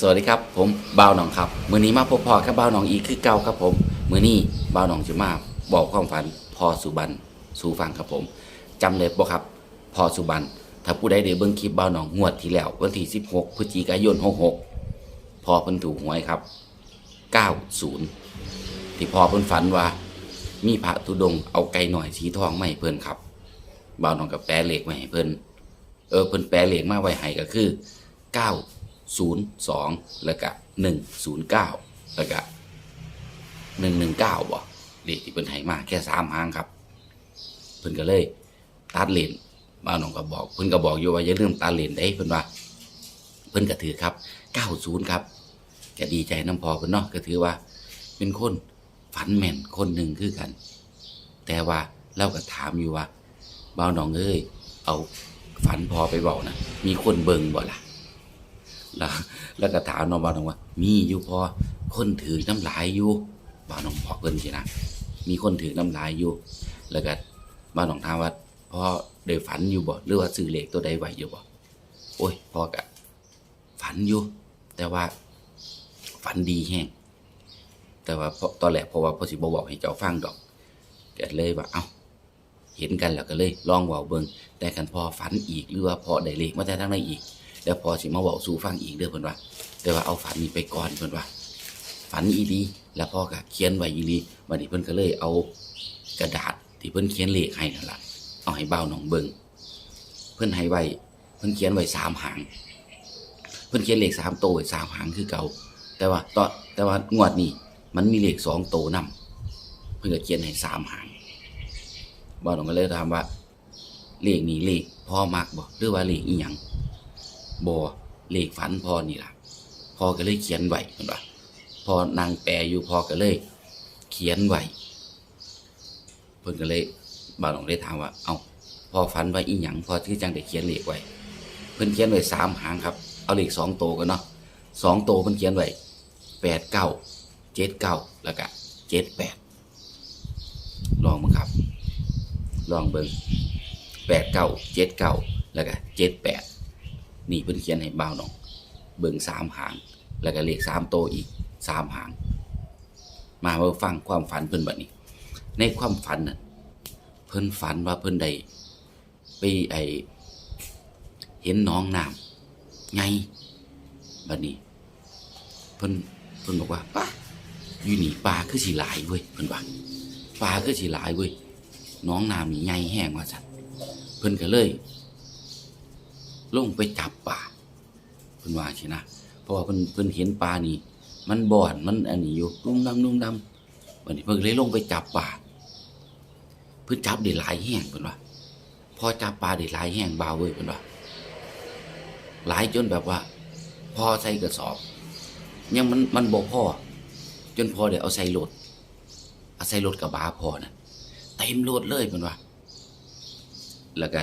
สวัสดีครับผมบ่าวหนองครับมือนี้มาพบพอกับบ่าวหนองอีกคือเก่าครับผมมือนี้บ่าวหนองจะมาบอกความฝันพอสุบันสู่ฟังครับผมจำเลยบ่ครับพอสุบันถ้าผู้ใดได้เบิ่งคลิปบ่าวหนองงวดที่แล้ววันที่ 16 พฤศจิกายน 66 พอเพิ่นถูกหวยครับ 90 ที่พอเพิ่นฝันว่า มีพระธุดงเอาไก่หน่อยสีทองมาให้เพิ่นครับบ่าวหนองกับแปลเลขไว้ให้เพิ่นเออเพิ่นแปลเลขมาไว้ให้ก็คือ 02 แล้วก็109 แล้วก็119บ่เลขที่เพิ่นให้มาแค่สามหางครับ เพิ่นก็เลยตัดเลนบ้านน้องก็บอก เพิ่นก็บอกอยู่ว่าอย่าลืมตัดเลนได้เพิ่นว่า เพิ่นก็ถือครับ 90 ครับก็ดีใจน้ำพอเพิ่นเนาะก็ถือว่า เป็นคนฝันแม่นคนหนึ่งคือกัน แต่ว่าเราก็ถามอยู่ว่าบ่าวน้องเอ้ยเอาฝันพอไปบอกนะมีคนเบิ่งบ่ล่ะ แล้วแล้วก็ถามน้องบ่าวน้องว่า มีอยู่พอคนถือน้ำลายอยู่บ่าวน้องบอกเพิ่นสินะมีคนถือน้ำลายอยู่ แล้วก็บ่าวน้องถามว่าพ่อได้ฝันอยู่บ่หรือว่าซื้อเลขตัวใดไหวอยู่บ่โอ้ยพ่อก็ฝันอยู่ แต่ว่าฝันดีแฮงแต่ว่าพตอนแรกเพราะว่าพ่อสิบ่บอกให้เจ้าฟังดอกก็เลยว่าเอ้าเห็นกันแล้วก็เลยลองว้าเบิงแต่กันพอฝันอีกหรือว่าพอได้เลขมาแต่ทางไหนอีก แล้วพอสิมาเว้าสู่ฟังอีกเด้อเพิ่นว่า แต่ว่าเอาฝันนี้ไปก่อนเพิ่นว่า ฝันอีดีแล้วพ่อก็เขียนไว้อีหลีบัดนี้เพิ่นก็เลยเอากระดาษที่เพิ่นเขียนเลขให้นั่นล่ะเอาให้เบ้าหนองเบิงเพิ่นให้ไว้เพิ่นเขียนไว้สามหาง เพิ่นเขียนเลขสามโตไว้สามหางคือเก่า แต่ว่าตอนแต่ว่างวดนี้มันมีเลขสองโตวนำเพิ่นก็เขียนให้สามหางบ่าหนองก็เลยถามว่าเลขนี้เลขพ่อมักบ่หรือว่าเลขอีหยัง บ่เลขฝันพ่อนี่ล่ะพ่อก็เลยเขียนไว้เห็นปะพอนางแปลอยู่พ่อก็เลย เขียนไว้เพิ่นก็เลยบาหนองเลยถามว่า เอาพ่อฝันไว้อีหยังพ่อที่จังได้เขียนเลขไว้เพิ่นเขียนไว้สามหางครับ เอาเลขสองโตกันเนาะสองโตเพิ่นเขียนไว้แปดเก้าเจ็ดเก้าแล้วก็เจ็ดแปดลองมั้งครับ ลองเบิ่งแปดเก้าเจ็ดเก้าแล้วก็เจ็ดแปด นี่เพิ่นเขียนให้บ่าวน้อง เบิ่งสามหาง แล้วก็เลขสามโตอีกสามหาง มาเบิ่งฟังความฝันเพิ่นบัดนี้ ในความฝันน่ะเพิ่นฝันว่าเพิ่นได้ไปไอเห็นน้องน้ำไงบัดนี้ เพิ่นเพิ่นบอกว่าป้าอยู่นี่ปลาคือสิหลายเว้ยเพิ่นว่าปลาคือสิหลายเว้ยน้องน้ำนี่ใหญ่แห้งว่าสันเพิ่นก็เลย ลงไปจับปลาเพิ่นว่าสินะเพราะว่าเพิ่นเพิ่นเห็นปลานี่ มันบ่อนมันอันนี้อยู่นุ่มดำนุ่มดำวันนี้เพิ่นเลยลงไปจับปลาเพิ่นจับได้หลายแห้งเพิ่นว่าพอจับปลาได้หลายแห้งบาวเว้ยเพิ่นว่าหลายจนแบบว่า พอใส่กระสอบ ยังมันมันบ่พอจนพอเดี๋ยวเอาใส่รถเอาใส่รถกระบะพอน่ะเต็มรถเลยมันว่าแล้วก็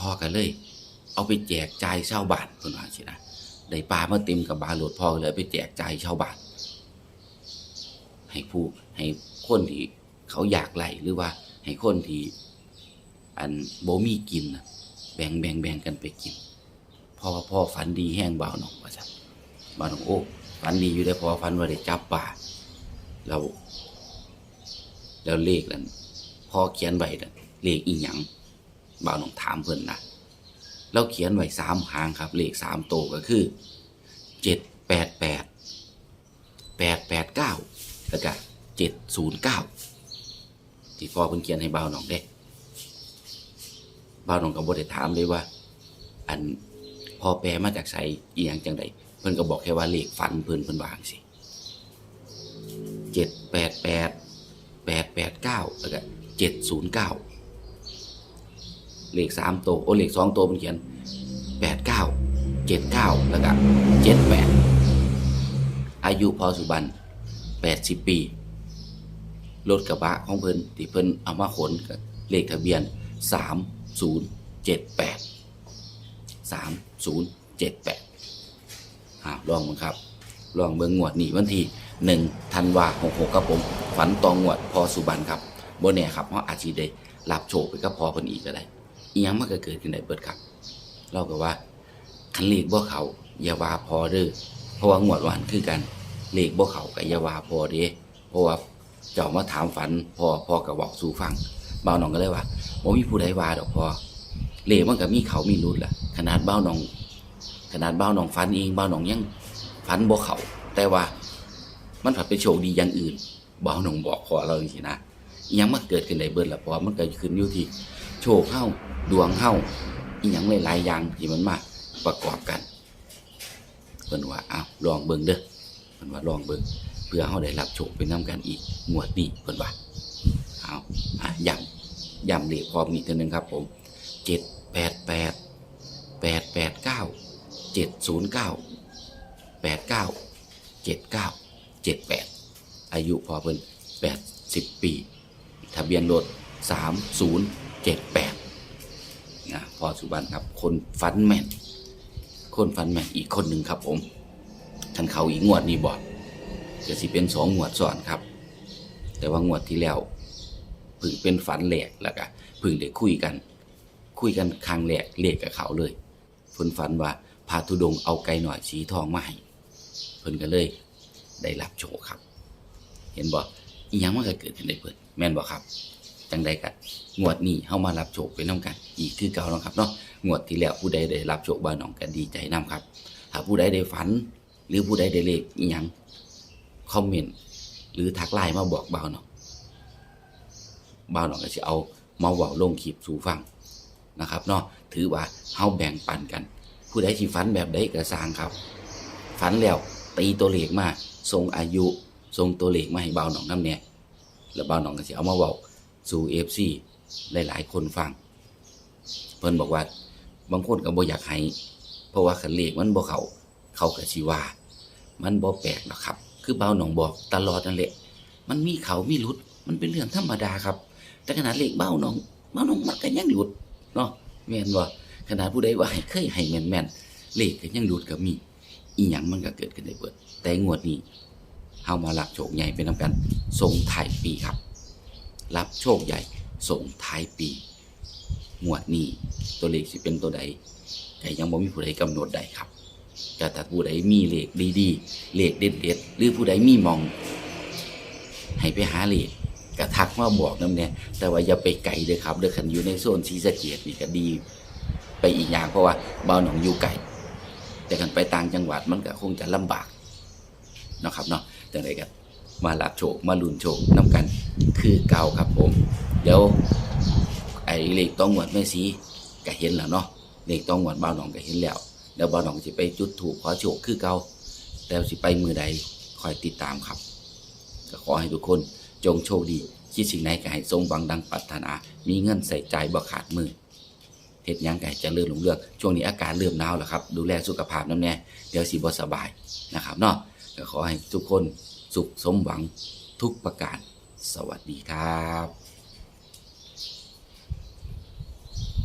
พ่อก็เลย เอาไปแจกจ่ายชาวบ้านเพิ่นว่าสินะได้ปลามาเต็มกับบารถพ่อเลยไปแจกจ่ายชาวบ้านให้ผู้ให้คนที่เขาอยากไหลหรือว่า ให้คนที่อันโบมีกินนะแบ่งแบ่งแบ่งกันไปกินพราะว่าพ่อฝันดีแห้งเบาหนองว่าซั่นบ่าหนองโอ้ฝันดีอยู่ได้พอฝันว่าได้จับปลาเราแล้วเลขนั้นพ่อเขียนไว้นเลขอีหยัง บ่าวน้องถามเพิ่นนะเราเขียนไว้สามหางครับ เลขสามโตก็คือเจ็ดแปดแปดแปดแปดเก้าแล้วก็เจ็ดศูนย์เก้าที่พ่อเพิ่นเขียนให้บ่าวน้องเด้บ่าวน้องก็บ่ได้ถามเลยว่า อันพอแปลมาจากไสอีหยังจังใดเพิ่นก็บอกแค่ว่าเลขฝันเพิ่นเพิ่นวางสิเจ็ดแปดแปดแปดแปดเก้าแล้วก็เจ็ดศูนย์เก้า เลขสามตัวโอ้เลขสองตัวมันเขียนแปดเก้าเจ็ดเก้าแล้วก็เจ็ดแปดอายุพอสุบันแปดสิบปีรถกระบะของเพิ่นที่เพิ่นเอามาขนเลขทะเบียนสามศูนย์เจ็ดแปดสามศูนย์เจ็ดแปดอ่าลองมั้งครับ ลองเบิ่งงวดนี้วันที่หนึ่งธันวาหกหกครับผม ฝันตองงวดพอสุบันครับโบแน่ครับเพราะอาจจะได้รับโชคไปกับพอเพิ่นอีกก็ได้ อีหยังมันก็เกิดขึ้นได้เบิดครับ เราก็ว่าคันเลขบ่เขาอย่าว่าพอเด้อเพราะว่างวดวันคือกันเลขบ่เขากับอย่าว่าพอเด้เพราะว่าเจ้ามาถามฝันพอพอก็บอกสู่ฟังเบ่าวน้องก็เลยว่าบ่มีผู้ใดว่าดอกพอเลขมันก็มีเขามีรุดล่ะ ขนาดเบ่าวน้อง ขนาดเบ่าวน้องฝันเองเบ่าวน้องยังฝันบ่เขาแต่ว่ามันผัดไปโชคดีอย่างอื่นเบ่าวน้องบอกพอเราจริงๆนะยังมันเกิดขึ้นได้เบิดล่ะพราะว่ามันก็ขึ้นอยู่ที่ โชคเฮาดวงเฮาอีหยังหลายๆอย่างที่มันมาประกอบกันเพิ่นว่าอ้าวลองเบิ่งเด้อเพิ่นว่าลองเบิ่งเพื่อเฮาได้รับโชคไปนํกันอีกงวดนี้เพิ่นว่าเอาอะย้ำย้ำเลขพร้อมอีกทีนึงครับผม788 889 709 89 79 78อายุพอเพิ่น80ปี ทะเบียนรถ3078นย์ เจ็ดแปดนะพอสุบันครับ คนฟันแม่น คนฟันแม่นอีกคนหนึ่งครับผมท่านเขาอีกงวดนี้บอดจะสิเป็นสองงวดซ้อนครับ แต่ว่างวดที่แล้วพึ่งเป็นฝันแหลกแล้วก็พึ่งได้คุยกัน คุยกันครั้งแรกเลขกับเขาเลยเพิ่นฝันว่าพาธุดงเอาไก่หน่อยสีทองมาให้เพิ่นก็เลย ได้รับโชคครับ เห็นบ่อีหยังมันก็เกิดขึ้นได้เพิ่นแม่นบ่ครับ จังใดกันงวดนี้เฮามารับโชคไปนํกัน อีกคือเก่าเนาะครับเนาะงวดที่แล้วผู้ใดได้รับโชคบ้านน้องก็ดีใจนํครับ ถ้าผู้ใดได้ฝัน หรือผู้ใดได้เลขอีหยังคอมเมนต์หรือทักไลน์มาบอกบ่าวน้องบ่าวน้องก็สิเอามาเว้าลงคลิปสู่ฟังนะครับเนาะถือว่าเฮาแบ่งปันกัน ผู้ใดที่ฝันแบบใดก็สางครับฝันแล้วตีตัวเลขมาทรงอายุทรงตัวเลขมาให้บาวน้องน้ำแน่แล้วบาวน้องก็สิเอามาเว้า สู่ FC หลายๆ คนฟัง เพิ่นบอกว่าบางคนก็บ่อยากให้เพราะว่าคันเลขมันบ่เข้าเขาก็สิว่ามันบ่แปลกหรอกครับ คือเบาหนองบอกตลอดนั่นแหละ มันมีเขามีหลุด มันเป็นเรื่องธรรมดาครับ แต่ขนาดเลขเบ้าหนองเบ้าหนองมันก็ยังหลุดเนาะแม่นบ่ขนาดผู้ใดว่าให้เคยให้แม่นๆเลขก็ยังหลุดก็มี อีหยังมันก็เกิดขึ้นได้เบิด แต่งวดนี้เฮามารับโชคใหญ่ไปนํกันส่งท้ายปีครับ รับโชคใหญ่ส่งท้ายปีหมวดนี้ตัวเลขสิเป็นตัวใดแต่ยังบ่มีผู้ใดกำหนดใดครับแต่ถ้าผู้ใดมีเลขดีๆเลขเด็ดๆหรือผู้ใดมีมอง ให้ไปหาเลขกระทักมาบอกนำเนี่ยแต่ว่าอย่าไปไกลเลยครับเด้อคันอยู่ในโซนศรีสะเกษนี่ก็ดี ไปอีกอย่างเพราะว่าเบาหนองอยู่ไกลแต่กันไปต่างจังหวัดมันก็คงจะลำบากนะครับเนาะจังไดก็ มารับโชคมาลุนโชคนํกัน คือเก่าครับผม เดี๋ยวไอ้เลขต้องหวดแม่สีก็เห็นแล้วเนาะเลขต้องหวดบ่าวหนองก็เห็นแล้วเดี๋ยวบ่าวหนองสิไปจุดถูกขอโชคคือเก่าแต่สิไปมือใดคอยติดตามครับ ก็ขอให้ทุกคนจงโชคดี คิดสิ่งไหนก็ให้สมหวังดังปรารถนา มีเงินใส่ใจบ่ขาดมือเฮ็ดยังก็ให้เจะเลื่อนลงเลือก ช่วงนี้อากาศเริ่มหนาวแล้วครับ ดูแลสุขภาพน้ำแน่ เดี๋ยวสิบ่สบายนะครับเนาะก็ขอให้ทุกคน สุขสมหวังทุกประการ สวัสดีครับ